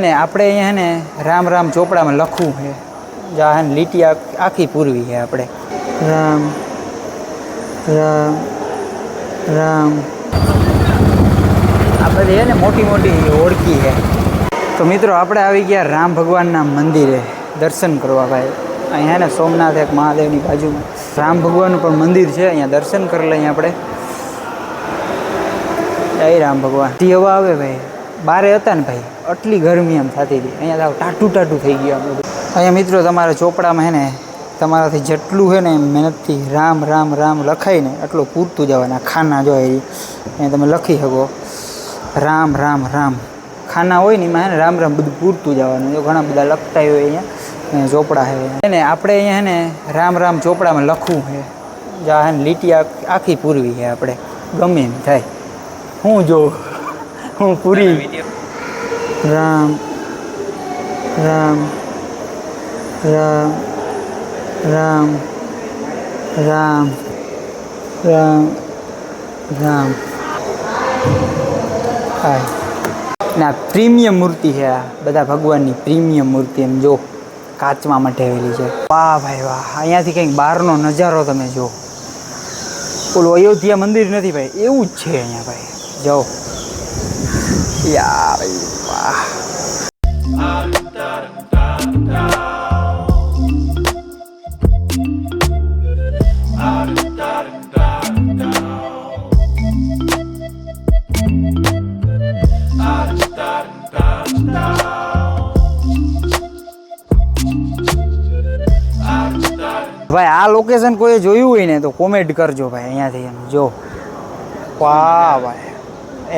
ને આપણે અહીંયા ને રામ રામ ચોપડામાં લખવું છે. જા હે લીટી આખી પૂરવી છે આપણે. રામ રામ રામ. આ બધી હે ને મોટી મોટી ઓળખી છે. તો મિત્રો આપણે આવી ગયા રામ ભગવાનના મંદિરે દર્શન કરવા ભાઈ. અહીંયા ને સોમનાથ એક મહાદેવની બાજુમાં. રામ ભગવાનનું પણ મંદિર છે, અહીંયા દર્શન કરી લઈએ આપણે. જય રામ ભગવાન. હવા આવે ભાઈ. બારે હતા ને ભાઈ? આટલી ગરમી એમ થતી હતી. અહીંયા તો ટાટું ટાટું થઈ ગયું આમ અહીંયા મિત્રો તમારા ચોપડામાં હે ને, તમારાથી જેટલું છે ને મહેનતથી રામ રામ રામ લખાઈને એટલું પૂરતું જવાના ખાના જો એ તમે લખી શકો. રામ રામ રામ. ખાના હોય ને એમાં હે ને રામ રામ બધું પૂરતું જવાનું જો ઘણા બધા લખતા હોય અહીંયા ચોપડા છે ને આપણે અહીંયા હે ને રામ રામ ચોપડામાં લખવું છે જા હે ને લીટી આખી પૂરવી છે આપણે. ગમે એમ થાય. હું જો, હું પૂરી. રામ રામ રામ રામ રામ રામ રામ. હાય. ના, પ્રીમિયમ મૂર્તિ છે આ. બધા ભગવાનની પ્રીમિયમ મૂર્તિ એમ જો કાચમાં મઢેલી છે. વાહ ભાઈ વાહ. અહીંયાથી કંઈક બહારનો નજારો તમે જો ઓલું અયોધ્યા મંદિર નથી ભાઈ. એવું જ છે અહીંયા ભાઈ. જાઓ. યા ભાઈ વાહ ભાઈ આ લોકેશન કોઈ જોયું હોય ને, તો કોમેન્ટ કરજો ભાઈ, અહીંયાથી એમ, જો. વાહ ભાઈ,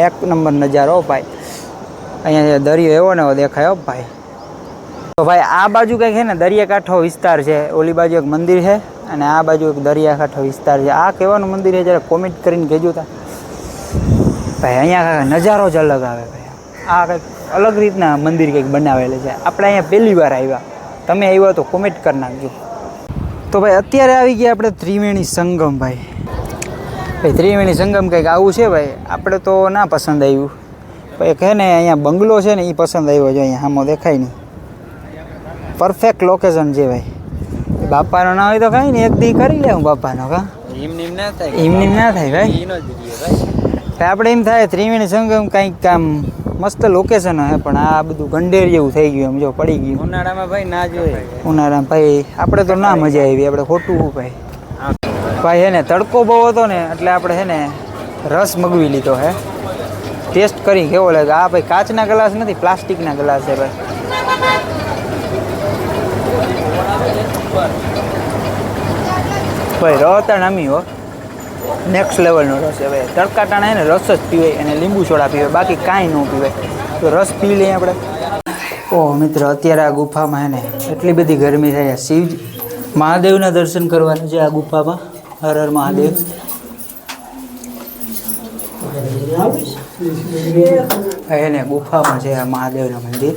એક નંબર નજારો ભાઈ. અહીંયા દરિયો એવો ને એવો દેખાયો ભાઈ. તો ભાઈ, આ બાજુ કંઈક છે ને, દરિયાકાંઠો વિસ્તાર છે. ઓલી બાજુ એક મંદિર છે અને આ બાજુ એક દરિયાકાંઠો વિસ્તાર છે. આ કહેવાનું મંદિર છે, જરા કોમેન્ટ કરીને કહેજો તા. ભાઈ, અહીંયા નજારો જ અલગ આવે ભાઈ. આ કંઈક અલગ રીતના મંદિર કંઈક બનાવેલું છે. આપણે અહીંયા પહેલી વાર આવ્યા. તમે આવ્યા તો કોમેન્ટ કરી નાખજો. તો ભાઈ, અત્યારે આવી ગયા આપણે ત્રિવેણી સંગમ, ભાઈ. ભાઈ, ત્રિવેણી સંગમ કંઈક આવું છે, ભાઈ. આપણે તો ના પસંદ આવ્યું. ભાઈ કહે ને અહીંયા બંગલો છે ને એ પસંદ આવ્યો છે અહીંયા આમાં દેખાય નહીં. પરફેક્ટ લોકેશન છે ભાઈ. બાપાનો ના હોય તો કાંઈ નહીં એક દી કરી લે હું બાપાનો કા? હિમનિમ ના થાય એમની ના થાય ભાઈ. આપણે એમ થાય ત્રિવેણી સંગમ કંઈક આમ મસ્ત લોકેશન હે પણ આ બધું ગંડેર જેવું થઈ ગયું એમ જો પડી ગયું. ઉનાળામાં ભાઈ ના જોઈએ ઉનાળામાં ભાઈ આપણે તો ના મજા આવી આપણે ખોટું ભાઈ. ભાઈ હે ને તડકો બહુ હતો ને એટલે આપણે હે ને રસ મગવી લીધો હે. ટેસ્ટ કરી કેવો લાગે? આ ભાઈ કાચના ગ્લાસ નથી, પ્લાસ્ટિકના ગ્લાસ છે ભાઈ. ભાઈ રહતા અમી હો. નેક્સ્ટ લેવલનો રસ છે ભાઈ. તડકા ટાણા એને રસ જ પીવાય અને લીંબુ સોડા પીવાય બાકી કાંઈ ન પીવાય તો રસ પી લઈએ આપણે. ઓહ મિત્ર, અત્યારે આ ગુફામાં એને એટલી બધી ગરમી થાય. શિવ મહાદેવના દર્શન કરવાના છે આ ગુફામાં. હર હર મહાદેવ. હે ને ગુફામાં છે આ મહાદેવનું મંદિર.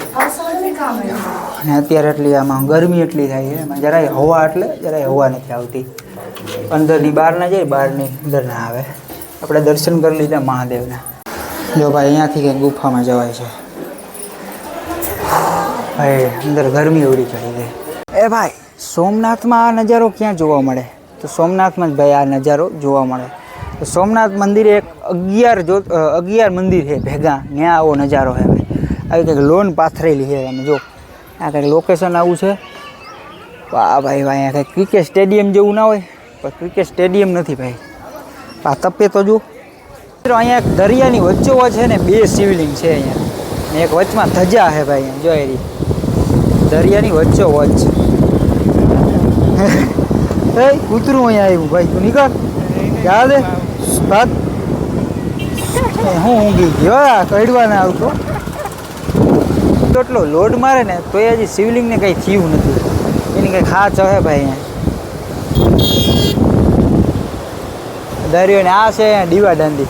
અને અત્યારે એટલી આમાં ગરમી એટલી થાય છે જરાય હવા એટલે જરાય હવા નથી આવતી. અંદરની બહાર ના જાય બહારની અંદર ના આવે. આપણે દર્શન કરી લીધા મહાદેવના. જો ભાઈ અહીંયાથી કંઈક ગુફામાં જવાય છે. ભાઈ અંદર ગરમી એવડી ચડી ગઈ. એ ભાઈ સોમનાથમાં આ નજારો ક્યાં જોવા મળે? તો સોમનાથમાં જ ભાઈ આ નજારો જોવા મળે. સોમનાથ મંદિરે એક અગિયાર જો અગિયાર મંદિર છે ભેગા. ત્યાં આવો નજારો છે ભાઈ આવી કંઈક લોન પાથરેલી છે તમે જો. આ કંઈક લોકેશન આવું છે. વાહ ભાઈ ભાઈ અહીંયા કંઈક ક્રિકેટ સ્ટેડિયમ જેવું ના હોય. પણ ક્રિકેટ સ્ટેડિયમ નથી ભાઈ. આ તપે તો જો અહીંયા એક દરિયાની વચ્ચોવચ છે ને બે શિવલિંગ છે અહીંયા. ને એક વચમાં ધજા છે ભાઈ જો એ. દરિયાની વચ્ચોવચ. એ કૂતરું અહીંયા આવ્યું. ભાઈ, તું નીકળ. યાદ હે? હું ઊંઘી ગયો. આ કડવા ના આવતો. તો એટલો લોડ મારે ને તો એ હજી શિવલિંગને કંઈ થયું નથી. એની કંઈ ખા હે ભાઈ અહીંયા. દરિયો ને આ છે અહીંયા દીવા દાંડી.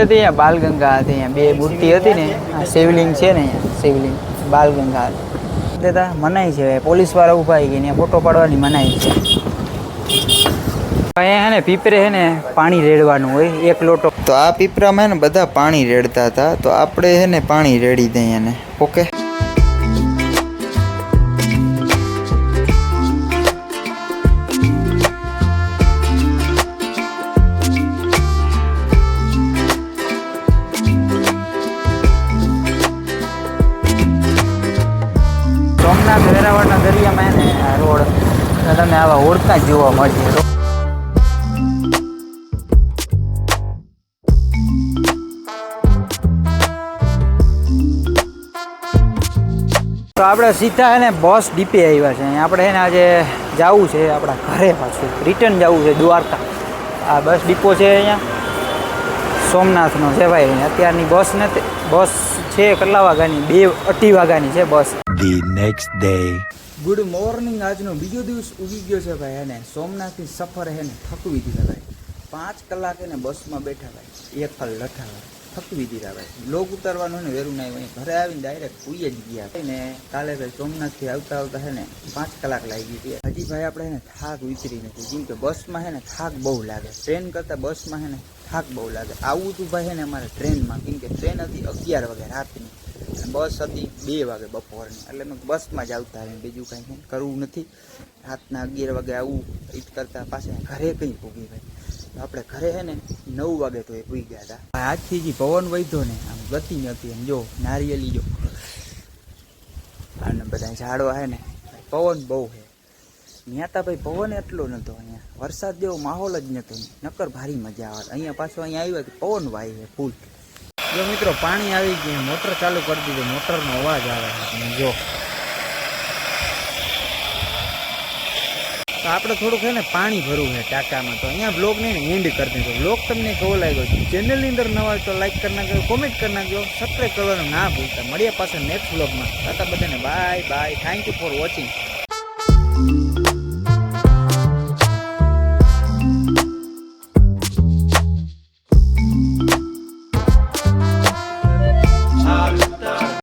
અહીંયા, બાલગંગા હતી અહીંયા. બે મૂર્તિ હતી ને, આ શિવલિંગ છે ને અહીંયા, શિવલિંગ, બાલગંગા દેતા મનાઈ છે પોલીસવાળા ઊભા આવી ગયા ફોટો પાડવાની મનાઈ છે. અહીંયા હે ને, પીપરે હે ને પાણી રેડવાનું હોય, એક લોટો. તો આ પીપરામાં હે ને બધા પાણી રેડતા હતા, તો આપણે હે ને પાણી રેડી દઈએ એને ઓકે? તમને આવા ઓળખા જ જોવા મળશે. તો આપણે સીધા હે ને બસ ડીપે આવ્યા છે. આપણે હે ને આજે જવું છે, આપણા ઘરે પાછું. રિટર્ન જવું છે, દ્વારકા. આ બસ ડીપો છે અહીંયા. સોમનાથનો છે ભાઈ. અત્યારની બસ નથી, બસ છે કેટલા વાગ્યાની? બે અઢી વાગ્યાની છે bus. The next day. Good morning આજનો બીજો દિવસ ઉગી ગયો છે ભાઈ. એને સોમનાથની સફર એને થકવી દીધા ભાઈ. પાંચ કલાક એને બસમાં બેઠા ભાઈ. એક પલ લઠા ભાઈ. થકવી દીધા ભાઈ. લોક ઉતારવાનું ને વેરું નહીં આવ્યું ઘરે આવીને ડાયરેક્ટ સુઈ જ ગયા ભાઈ. ને કાલે ભાઈ સોમનાથથી આવતા આવતા હે ને, પાંચ કલાક લાગી ગઈ. હજી ભાઈ આપણે એને થાક વિચરી નથી. કેમ કે બસમાં હે ને થાક બહુ લાગે. ટ્રેન કરતાં બસમાં હે ને થાક બહુ લાગે. આવું તું ભાઈ હે ને અમારે ટ્રેનમાં કેમ કે ટ્રેન હતી અગિયાર વાગે રાતની. બસ હતી બે વાગે બપોરની. એટલે મેં બસમાં જ આવતા રહે બીજું કાંઈ કરવું નથી. રાતના અગિયાર વાગે એ જ કરતાં પાછા ઘરે કંઈ પૂગી ભાઈ આપણે ઘરે હે ને નવ વાગે તો એ પૂગી ગયા હતા. આજથી જે પવન વધ્યો ને, આમ ગતિ નથી એમ. જો નારિયેલી જો. અને બધા ઝાડવા હે ને, પવન બહુ છે ત્યાં તો ભાઈ પવન એટલો નહોતો અહીંયા. વરસાદ જેવો માહોલ જ નહોતો નકર ભારી મજા આવે. અહીંયા પાછો અહીંયા આવ્યો કે પવન વાય છે ફૂલ. જો મિત્રો, પાણી આવી ગયું, મોટર ચાલુ કરી દીધું, મોટરનો અવાજ આવે જો. તો આપણે થોડુંક છે ને પાણી ભરવું છે ટાંકામાં. તો અહીંયા બ્લોગને એન્ડ કરી દીધો બ્લોગ તમને કેવો લાગ્યો? ચેનલની અંદર નવા હોય તો લાઈક કરી નાખજો કોમેન્ટ કરી નાખજો સબસ્ક્રાઈબ કરવાનું ના ભૂલતા. મળીએ પાસે નેક્સ્ટ બ્લોગમાં તાતા બધાને bye bye thank you for watching